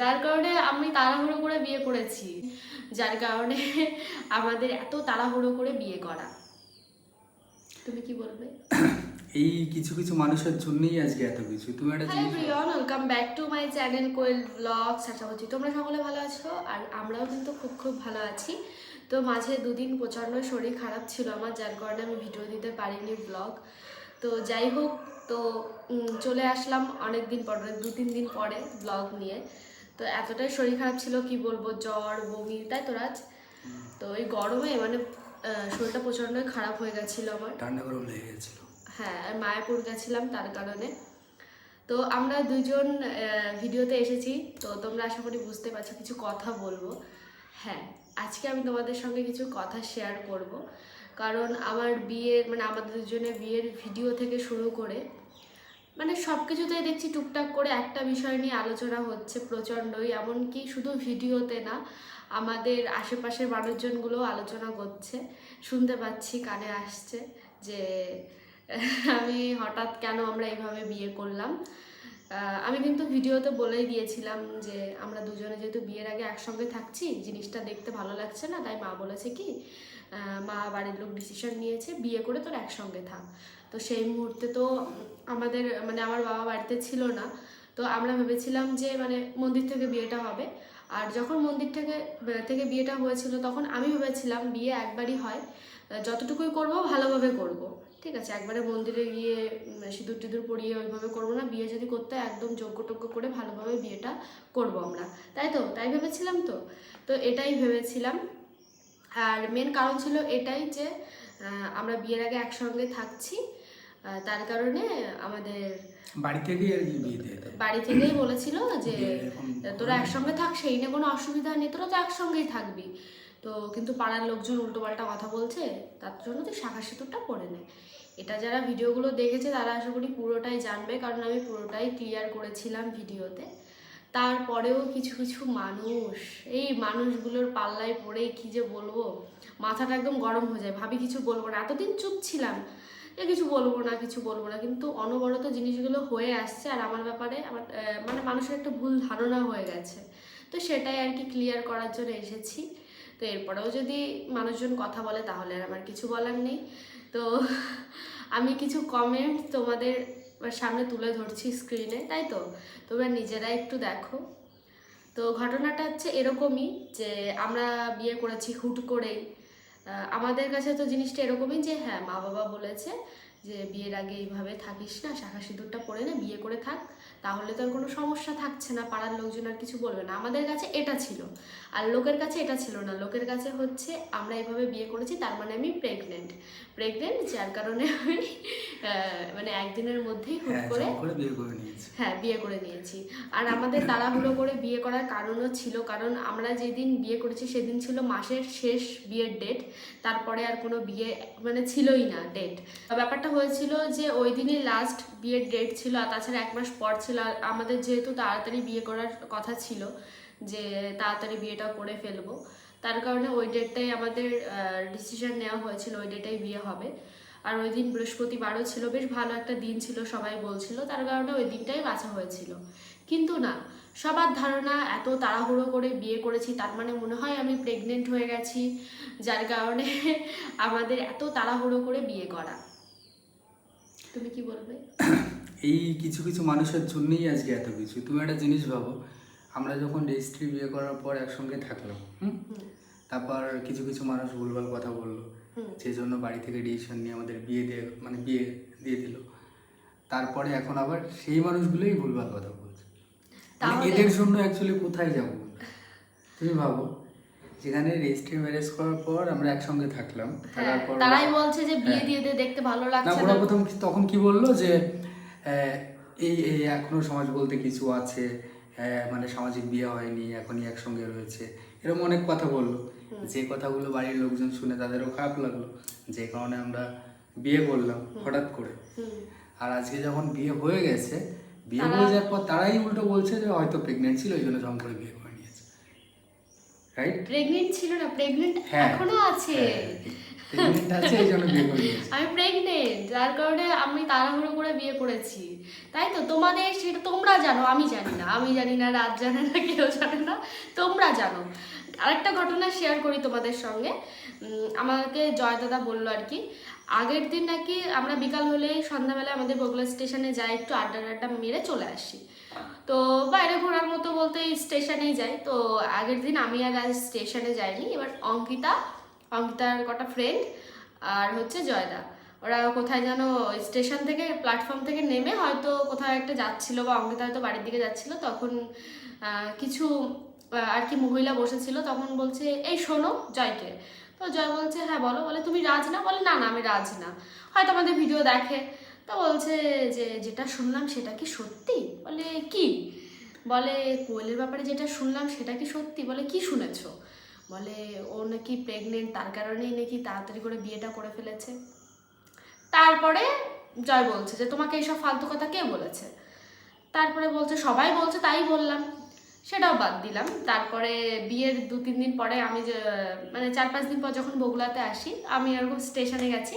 যার কারণে আমি তাড়াহুড়ো করে বিয়ে করেছি। যার কারণে আমাদের এত তাড়াহুড়ো করে বিয়ে করা। তুমি কি বলবে? এই কিছু কিছু মানুষের জন্যই আজকে এত কিছু। তুমি একটা জিনিস everyone welcome back to my channel Koel blogs আশা করছি তোমরা সকলে ভালো আছো? আর আমরাও কিন্তু খুব খুব ভালো আছি। তো মাঝে দুদিন প্রচণ্ড শরীর খারাপ ছিল আমার যার কারণে আমি ভিডিও দিতে পারিনি ব্লগ তো যাই হোক তো চলে আসলাম অনেক দিন পর দু তিন দিন পরে ব্লগ নিয়ে। তো এতটাই শরীর খারাপ ছিল কি বলব জ্বর বমি তাই তো রাজ? তো এই গরমে মানে শরীরটা প্রচণ্ডই খারাপ হয়ে গেছিল আমার। ঠান্ডা গরম লেগে গেছিল। হ্যাঁ আর মায়াপুর গেছিলাম তার কারণে। তো আমরা দুজন ভিডিওতে এসেছি তো তোমরা আশা করি বুঝতে পারছ কিছু কথা বলব। হ্যাঁ আজকে আমি তোমাদের সঙ্গে কিছু কথা শেয়ার করব। কারণ আমার বিয়ের মানে আমাদের দুজনের বিয়ের ভিডিও থেকে শুরু করে মানে সব কিছুতেই দেখছি টুকটাক করে একটা বিষয় নিয়ে আলোচনা হচ্ছে প্রচণ্ডই, এমনকি শুধু ভিডিওতে না, আমাদের আশেপাশের মানুষজনগুলো আলোচনা করছে। শুনতে পাচ্ছি, কানে আসছে যে, আমি হঠাৎ কেন আমরা এইভাবে বিয়ে করলাম। আমি কিন্তু ভিডিওতে বলেই দিয়েছিলাম যে, আমরা দুজনে যেহেতু বিয়ের আগে একসঙ্গে থাকছি, জিনিসটা দেখতে ভালো লাগছে না, তাই মা বলেছে কি মা বাড়ির লোক ডিসিশন নিয়েছে, বিয়ে করে তোর একসঙ্গে থাক। তো সেই মুহূর্তে তো আমাদের মানে আমার বাবা বাড়িতে ছিল না, তো আমরা ভেবেছিলাম যে মানে মন্দির থেকে বিয়েটা হবে। আর যখন মন্দির থেকে থেকে বিয়েটা হয়েছিল, তখন আমি ভেবেছিলাম বিয়ে একবারই হয়। যতটুকুই করব, ভালোভাবে করব। ঠিক আছে, একবারে মন্দিরে গিয়ে সিঁদুর টিঁদুর পরিয়ে ওইভাবে করব না। বিয়ে যদি করতে একদম যোগ্য টোগ্য করে ভালোভাবে বিয়েটা করব আমরা। তাই তো? তাই ভেবেছিলাম তো? তো এটাই ভেবেছিলাম। আর মেন কারণ ছিল এটাই যে আমরা বিয়ের আগে একসঙ্গে থাকছি। তার কারণে আমাদের বাড়ি থেকেই আর কি বিয়ে বাড়ি থেকেই বলেছিল যে তোরা একসঙ্গে থাক সেই নিয়ে কোনো অসুবিধা নেই তোরা তো একসঙ্গেই থাকবি। তো কিন্তু পাড়ার লোকজন উল্টোপাল্টা কথা বলছে তার জন্য তুই শাখা সিঁদুরটা পরে নে এটা যারা ভিডিওগুলো দেখেছে তারা আশা করি পুরোটাই জানবে কারণ আমি পুরোটাই ক্লিয়ার করেছিলাম ভিডিওতে। তারপরেও কিছু কিছু মানুষ এই মানুষগুলোর পাল্লায় পড়ে কি যে বলব মাথাটা একদম গরম হয়ে যায় ভাবি কিছু বলব না। এতদিন চুপ ছিলাম কিছু বলব না, কিছু বলব না। কিন্তু অনবরত জিনিসগুলো হয়ে আসছে আর আমার ব্যাপারে আমার মানে মানুষের একটা ভুল ধারণা হয়ে গেছে। তো সেটাই আর কি ক্লিয়ার করার জন্য এসেছি। তো এরপরেও যদি মানুষজন কথা বলে তাহলে আর আমার কিছু বলার নেই। তো আমি কিছু কমেন্ট তোমাদের সামনে তুলে ধরছি স্ক্রিনে তাই তো? তোমরা নিজেরা একটু দেখো। তো ঘটনাটা হচ্ছে এরকমই যে আমরা বিয়ে করেছি হুট করেই। আমাদের কাছে তো জিনিসটা এরকমই যে হ্যাঁ মা বাবা বলেছে যে, বিয়ের আগে এইভাবে থাকিস না, শাখা সিঁদুরটা পরে না, বিয়ে করে থাক। তাহলে তো আর কোনো সমস্যা থাকছে না, পাড়ার লোকজন আর কিছু বলবে না। আমাদের কাছে এটা ছিল। আর লোকের কাছে এটা ছিল না। লোকের কাছে হচ্ছে, আমরা এইভাবে বিয়ে করেছি, তার মানে আমি প্রেগনেন্ট প্রেগনেন্ট যার কারণে আমি মানে একদিনের মধ্যেই হুট হ্যাঁ করে জম বিয়ে করে নিয়েছে। হ্যাঁ বিয়ে করে নিয়েছি। আর আমাদের তাড়াহুড়ো করে বিয়ে করার কারণও ছিল কারণ আমরা যেদিন বিয়ে করেছি সেদিন ছিল মাসের শেষ বিয়ের ডেট তারপরে আর কোনো বিয়ে মানে ছিলই না ডেট ব্যাপারটা হয়েছিল যে ওই দিনই লাস্ট বিয়ের ডেট ছিল আর তাছাড়া এক মাস পর ছিল আর আমাদের যেহেতু তাড়াতাড়ি বিয়ে করার কথা ছিল যে তাড়াতাড়ি বিয়েটা করে ফেলব তার কারণে ওই ডেটটাই আমাদের ডিসিশন নেওয়া হয়েছিল ওই ডেটাই বিয়ে হবে। আর ওই দিন বৃহস্পতিবারও ছিল বেশ ভালো একটা দিন ছিল সবাই বলছিল তার কারণে ওই দিনটাই বাছা হয়েছিল। কিন্তু না সবার ধারণা এত তাড়াহুড়ো করে বিয়ে করেছি তার মানে মনে হয় আমি প্রেগনেন্ট হয়ে গেছি যার কারণে আমাদের এত তাড়াহুড়ো করে বিয়ে করা। তুমি কি বলবে? এই কিছু কিছু মানুষের জন্যই আজকে এত কিছু। তুমি একটা জিনিস ভাবো আমরা যখন রেজিস্ট্রি বিয়ে করার পর একসঙ্গে থাকলাম হুম। তারপর কিছু কিছু মানুষ ভুলভাল কথা বলল। সেই জন্য বাড়ি থেকে ডিসিশন নিয়ে আমাদের বিয়ে দিয়ে মানে বিয়ে দিয়ে দিল। তারপরে এখন আবার সেই মানুষগুলোই ভুলভাল কথা বলছে। মানে এদের জন্য অ্যাকচুয়ালি কোথায় যাব? তুমি ভাবো যেখানে রেজিস্ট্রি ম্যারেজ করার পর আমরা একসঙ্গে থাকলাম হ্যাঁ তারাই বলছে যে বিয়ে হ্যাঁ। দিয়ে দেখতে ভালো না লাগছে ওরা না প্রথম তখন কি বলল যে এই এই এখনও সমাজ বলতে কিছু আছে মানে সামাজিক বিয়ে হয়নি এখনই একসঙ্গে রয়েছে। এরকম অনেক কথা বলল। যে কথাগুলো বাড়ির লোকজন শুনে তাদেরও খারাপ লাগল যে কারণে আমরা বিয়ে করলাম হঠাৎ করে। আর আজকে যখন বিয়ে হয়ে গেছে বিয়ে হয়ে যাওয়ার পর তারাই উল্টো বলছে যে হয়তো প্রেগনেন্ট ছিল ওই জন্য জম করে বিয়ে করে নিয়েছে। রাইট প্রেগনেন্ট ছিল না প্রেগনেন্ট হ্যাঁ। এখনও আছে। হ্যাঁ। আছে এই জন্য বিয়ে করে আমি প্রেগনেন্ট যার কারণে আমি তাড়াহুড়ো করে বিয়ে করেছি। তাই তো তোমাদের সেটা তোমরা জানো আমি জানি না আমি জানি না রাত জানে না কেউ জানে না তোমরা জানো। আরেকটা ঘটনা শেয়ার করি তোমাদের সঙ্গে। আমাকে জয় দাদা বলল আর কি, আগের দিন নাকি আমরা বিকাল হলেই সন্ধ্যাবেলা আমাদের বগুলা স্টেশনে যাই, একটু আড্ডা আড্ডা মেরে চলে আসি। তো বাইরে ঘোরার মতো বলতে স্টেশনেই যাই। তো আগের দিন আমি আর আজ স্টেশনে যাইনি, এবার অঙ্কিতা, অঙ্কিতার কটা ফ্রেন্ড আর হচ্ছে জয়দা। ওরা কোথায় যেন স্টেশন থেকে প্ল্যাটফর্ম থেকে নেমে হয়তো কোথাও একটা যাচ্ছিল বা অঙ্কিতা হয়তো বাড়ির দিকে যাচ্ছিল, তখন কিছু আর কি মহিলা বসেছিল, তখন বলছে, এই শোনো জয়কে। তো জয় বলছে হ্যাঁ বলো। বলে, তুমি রাজ না? বলে, না না, আমি রাজ না। হয়তো আমাদের ভিডিও দেখে। তো বলছে যে, যেটা শুনলাম সেটা কি সত্যি? বলে, কি? বলে, কোয়েলের ব্যাপারে যেটা শুনলাম সেটা কি সত্যি? বলে, কি শুনেছো? বলে, ও নাকি প্রেগনেন্ট তার কারণেই নাকি তাড়াতাড়ি করে বিয়েটা করে ফেলেছে। তারপরে জয় বলছে যে, তোমাকে এইসব ফালতু কথা কে বলেছে? তারপরে বলছে, সবাই বলছে, তাই বললাম। সেটাও বাদ দিলাম। তারপরে বিয়ের দু, তিন দিন পরে আমি মানে চার, পাঁচ দিন পর যখন বগুলাতে আসি, আমি এরকম স্টেশনে গেছি।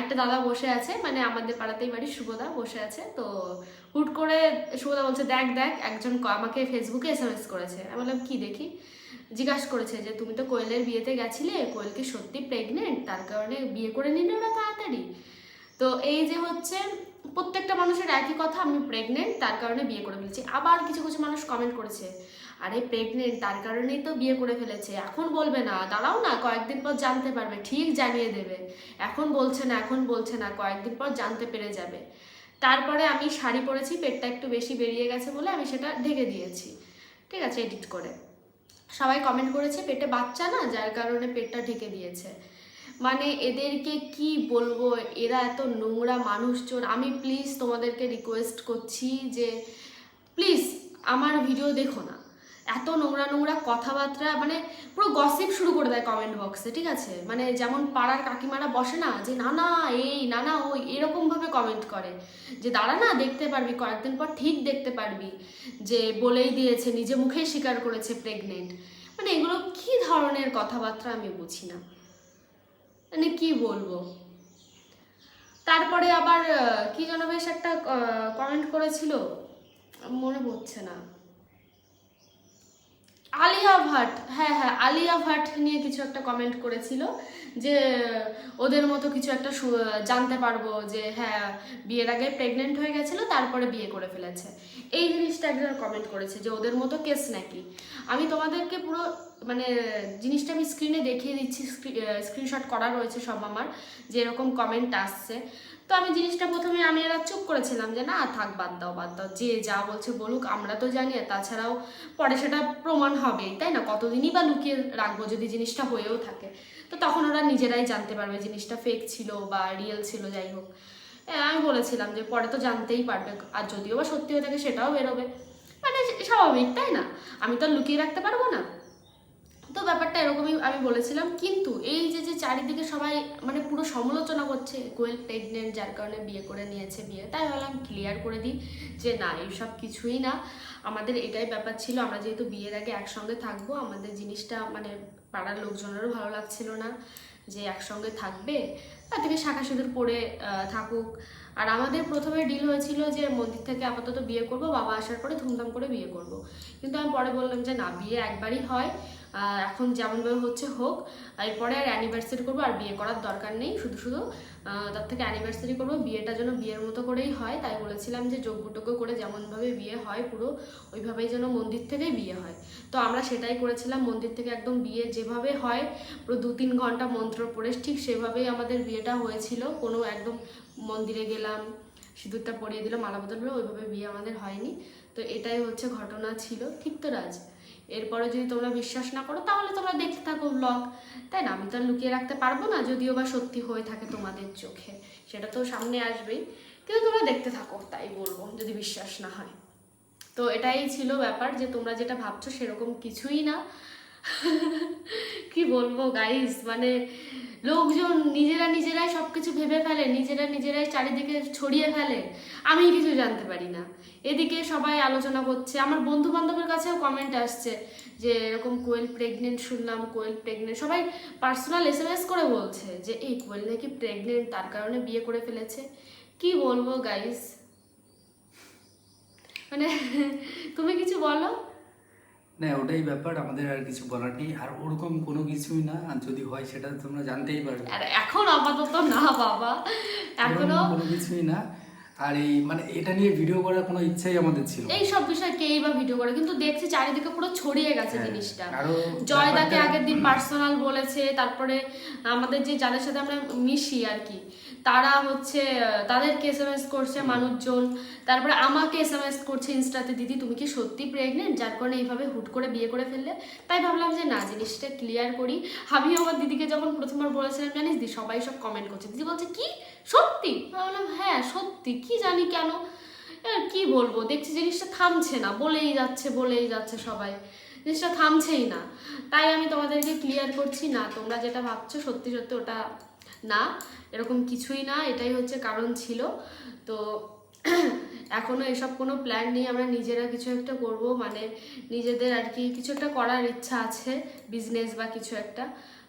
একটা দাদা বসে আছে মানে আমাদের পাড়াতেই বাড়ি শুভদা বসে আছে। তো হুট করে শুভদা বলছে, দেখ দেখ, একজন আমাকে ফেসবুকে এস এম এস করেছে। আমি বললাম, কী, দেখি? জিজ্ঞাসা করেছে যে, তুমি তো কোয়েলের বিয়েতে গেছিলে, কোয়েল কি সত্যি প্রেগনেন্ট তার কারণে বিয়ে করে নিলে ওরা তাড়াতাড়ি? তো এই যে হচ্ছে প্রত্যেকটা মানুষের একই কথা, আমি প্রেগনেন্ট তার কারণে বিয়ে করে ফেলেছি। আবার কিছু কিছু মানুষ কমেন্ট করেছে, আরে প্রেগনেন্ট তার কারণেই তো বিয়ে করে ফেলেছে, এখন বলবে না, দাঁড়াও না, কয়েকদিন পর জানতে পারবে, ঠিক জানিয়ে দেবে। এখন বলছে না, এখন বলছে না, কয়েকদিন পর জানতে পেরে যাবে। তারপরে আমি শাড়ি পরেছি, পেটটা একটু বেশি বেরিয়ে গেছে বলে আমি সেটা ঢেকে দিয়েছি। ঠিক আছে এডিট করে। সবাই কমেন্ট করেছে, পেটে বাচ্চা না, যার কারণে পেটটা ঢেকে দিয়েছে। মানে এদেরকে কি বলব? এরা এত নোংরা মানুষজন। আমি প্লিজ তোমাদেরকে রিকোয়েস্ট করছি যে প্লিজ আমার ভিডিও দেখো না। এত নোংরা নোংরা কথাবার্তা মানে পুরো গসিপ শুরু করে দেয় কমেন্ট বক্সে ঠিক আছে? মানে যেমন পাড়ার কাকিমারা বসে না, যে না না এই না না ওই এরকমভাবে কমেন্ট করে। যে দাঁড়া না, দেখতে পারবি, কয়েকদিন পর ঠিক দেখতে পারবি। যে বলেই দিয়েছে, নিজে মুখেই স্বীকার করেছে প্রেগনেন্ট মানে এগুলো কি ধরনের কথাবার্তা আমি বুঝি না। মানে কি বলব? তারপরে আবার কি যেন বেশ একটা কমেন্ট করেছিল, মনে পড়ছে না। আলিয়া ভাট হ্যাঁ হ্যাঁ আলিয়া ভাট নিয়ে কিছু একটা কমেন্ট করেছিল যে, ওদের মতো কিছু একটা জানতে পারব যে হ্যাঁ বিয়ের আগে প্রেগনেন্ট হয়ে গেছিল, তারপরে বিয়ে করে ফেলেছে। এই জিনিসটা একজন কমেন্ট করেছে যে, ওদের মতো কেস নাকি? আমি তোমাদেরকে পুরো মানে জিনিসটা আমি স্ক্রিনে দেখিয়ে দিচ্ছি স্ক্রিনশট করা রয়েছে সব আমার, যে এরকম কমেন্ট আসছে। তো আমি জিনিসটা প্রথমে আমি এরা চুপ করেছিলাম যে, না, থাক, বাদ দাও বাদ দাও, যে যা বলছে বলুক, আমরা তো জানি তাছাড়াও পরে সেটা প্রমাণ হবেই, তাই না? কতদিনই বা লুকিয়ে রাখব যদি জিনিসটা হয়েও থাকে? তো তখন ওরা নিজেরাই জানতে পারবে জিনিসটা ফেক ছিল বা রিয়েল ছিল, যাই হোক। আমি বলেছিলাম যে, পরে তো জানতেই পারবে, আর যদিও বা সত্যি হয়ে থাকে সেটাও বেরোবে। মানে স্বাভাবিক, তাই না? আমি তো আর লুকিয়ে রাখতে পারব না। তো ব্যাপারটা এরকমই আমি বলেছিলাম। কিন্তু এই যে যে চারিদিকে সবাই মানে পুরো সমালোচনা করছে কোয়েল প্রেগনেন্ট যার কারণে বিয়ে করে নিয়েছে বিয়ে, তাই ভাবলাম ক্লিয়ার করে দিই যে না, এইসব কিছুই না। আমাদের এটাই ব্যাপার ছিল, আমরা যেহেতু বিয়ের আগে একসঙ্গে থাকব, আমাদের জিনিসটা মানে পাড়ার লোকজনেরও ভালো লাগছিল না যে একসঙ্গে থাকবে। তার থেকে শাখা সিঁদুর পরে থাকুক। আর আমাদের প্রথমে ডিল হয়েছিল যে মন্দির থেকে আপাতত বিয়ে করব, বাবা আসার পরে ধুমধাম করে বিয়ে করব। কিন্তু আমি পরে বললাম যে না, বিয়ে একবারই হয়। এখন যেমনভাবে হচ্ছে হোক, এরপরে আর অ্যানিভার্সারি করব আর বিয়ে করার দরকার নেই, শুধু শুধু তার থেকে অ্যানিভার্সারি করব। বিয়েটা যেন বিয়ের মতো করেই হয়, তাই বলেছিলাম যে যজ্ঞটজ্ঞ করে যেমনভাবে বিয়ে হয় পুরো, ওইভাবেই যেন মন্দির থেকেই বিয়ে হয়। তো আমরা সেটাই করেছিলাম, মন্দির থেকে একদম বিয়ে যেভাবে হয়, পুরো দু তিন ঘণ্টা মন্ত্র পড়ে, ঠিক সেভাবেই আমাদের বিয়েটা হয়েছিল। কোনো একদম মন্দিরে গেলাম, সিঁদুরটা পরিয়ে দিলাম, মালা বদল ওইভাবে বিয়ে আমাদের হয়নি। তো এটাই হচ্ছে ঘটনা ছিল। ঠিক তো রাজ এরপরে যদি তোমরা বিশ্বাস না করো, তাহলে তোমরা দেখতে থাকো ব্লগ তাই না? আমি তো আর লুকিয়ে রাখতে পারব না, যদিও বা সত্যি হয়ে থাকে তোমাদের চোখে। সেটা তো সামনে আসবেই। কিন্তু তোমরা দেখতে থাকো, তাই বলব, যদি বিশ্বাস না হয়। তো এটাই ছিল ব্যাপার যে তোমরা যেটা ভাবছ সেরকম কিছুই না। কি বলব গাইস মানে লোকজন নিজেরা নিজেরাই সবকিছু ভেবে ফেলে, নিজেরা নিজেরাই চারিদিকে ছড়িয়ে ফেলে। আমি কিছু জানতে পারি না। এদিকে সবাই আলোচনা করছে। আমার বন্ধু বান্ধবের কাছেও কমেন্ট আসছে যে এরকম কোয়েল প্রেগনেন্ট শুনলাম কোয়েল প্রেগনেন্ট সবাই পার্সোনাল এস এম এস করে বলছে যে এই কোয়েল নাকি প্রেগনেন্ট তার কারণে বিয়ে করে ফেলেছে। কি বলব গাইস মানে তুমি কিছু বলো? না ওটাই ব্যাপার আমাদের আর কিছু বলার নেই। আর ওরকম কোনো কিছুই না আর যদি হয় সেটা তোমরা জানতেই পারবে। আর এখন আপাতত না বাবা। এখনও কোনো কিছুই না। আর এই মানে এটা নিয়ে ভিডিও করার কোনো ইচ্ছাই আমাদের ছিল এই সব বিষয় কেই বা ভিডিও করে কিন্তু দেখছি চারিদিকে পুরো ছড়িয়ে গেছে হ্যাঁ, জিনিসটা। জয়দাকে আগের দিন পার্সোনাল বলেছে তারপরে আমাদের যে যাদের সাথে আমরা মিশি আর কি তারা হচ্ছে তাদেরকে এস এম এস করছে মানুষজন তারপরে আমাকে এস এম এস করছে ইনস্টাতে দিদি তুমি কি সত্যি প্রেগনেন্ট যার কারণে এইভাবে হুট করে বিয়ে করে ফেললে। তাই ভাবলাম যে না জিনিসটা ক্লিয়ার করি। আমি আমার দিদিকে যখন প্রথমবার বলেছিলাম জানিস দি সবাই সব কমেন্ট করছে। দিদি বলছে কি? সত্যি? বললাম হ্যাঁ সত্যি। কি জানি কেন? কি বলব? দেখছি জিনিসটা থামছে না। বলেই যাচ্ছে বলেই যাচ্ছে সবাই। জিনিসটা থামছেই না। তাই আমি তোমাদেরকে ক্লিয়ার করছি, না, তোমরা যেটা ভাবছ সত্যি সত্যি ওটা না। এরকম কিছুই না। এটাই হচ্ছে কারণ ছিল। তো এখনও এসব কোনো প্ল্যান নেই। আমরা নিজেরা কিছু একটা করব। মানে নিজেদের আর কি কিছু একটা করার ইচ্ছা আছে বিজনেস বা কিছু একটা।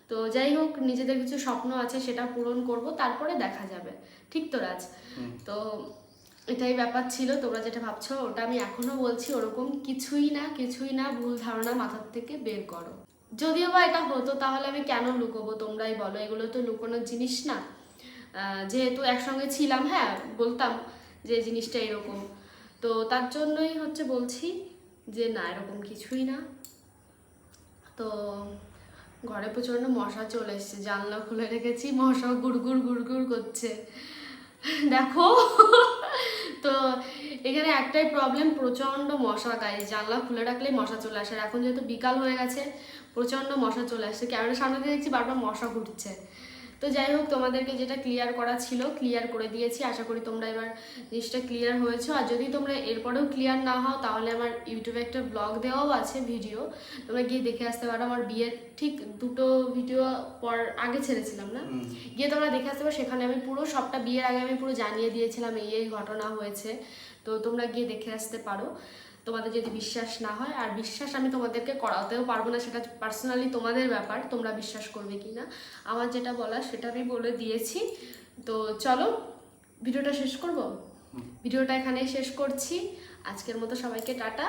তো যাই হোক নিজেদের কিছু স্বপ্ন আছে সেটা পূরণ করব তারপরে দেখা যাবে। ঠিক তো রাজ? তো এটাই ব্যাপার ছিল তোমরা যেটা ভাবছ ওটা আমি এখনও বলছি ওরকম কিছুই না কিছুই না ভুল ধারণা মাথার থেকে বের করো। যদিও বা এটা হতো তাহলে আমি কেন লুকোবো তোমরাই বলো এগুলো তো লুকোনোর জিনিস না। যেহেতু একসঙ্গে ছিলাম হ্যাঁ বলতাম যে জিনিসটা এরকম। তো তার জন্যই হচ্ছে বলছি যে না এরকম কিছুই না। তো ঘরে প্রচণ্ড মশা চলে এসছে, জানলা খুলে রেখেছি মশা গুড়গুড় গুড়গুড় করছে। দেখো, তো এখানে একটাই প্রবলেম প্রচণ্ড মশা গায়ে জানলা খুলে রাখলেই মশা চলে আসে। এখন যেহেতু বিকাল হয়ে গেছে, প্রচণ্ড মশা চলে আসছে ক্যামেরার সামনে দেখছি বারবার মশা ঘুরছে। তো যাই হোক তোমাদেরকে যেটা ক্লিয়ার করা ছিল ক্লিয়ার করে দিয়েছি। আশা করি তোমরা এবার জিনিসটা ক্লিয়ার হয়েছো। আর যদি তোমরা এরপরেও ক্লিয়ার না হও তাহলে আমার ইউটিউবে একটা ব্লগ দেওয়াও আছে ভিডিও তোমরা গিয়ে দেখে আসতে পারো। আমার বিয়ের ঠিক দুটো ভিডিও পর আগে ছেড়েছিলাম না? গিয়ে তোমরা দেখে আসতে পারো। সেখানে আমি পুরো সবটা বিয়ের আগে আমি পুরো জানিয়ে দিয়েছিলাম এই এই ঘটনা হয়েছে। তো তোমরা গিয়ে দেখে আসতে পারো। তোমাদের যদি বিশ্বাস না হয় আর বিশ্বাস আমি তোমাদেরকে করাতেও পারব না সেটা পার্সোনালি তোমাদের ব্যাপার তোমরা বিশ্বাস করবে কি না আমার যেটা বলার সেটা আমি বলে দিয়েছি। তো চলো ভিডিওটা শেষ করব? ভিডিওটা এখানেই শেষ করছি। আজকের মতো সবাইকে টাটা।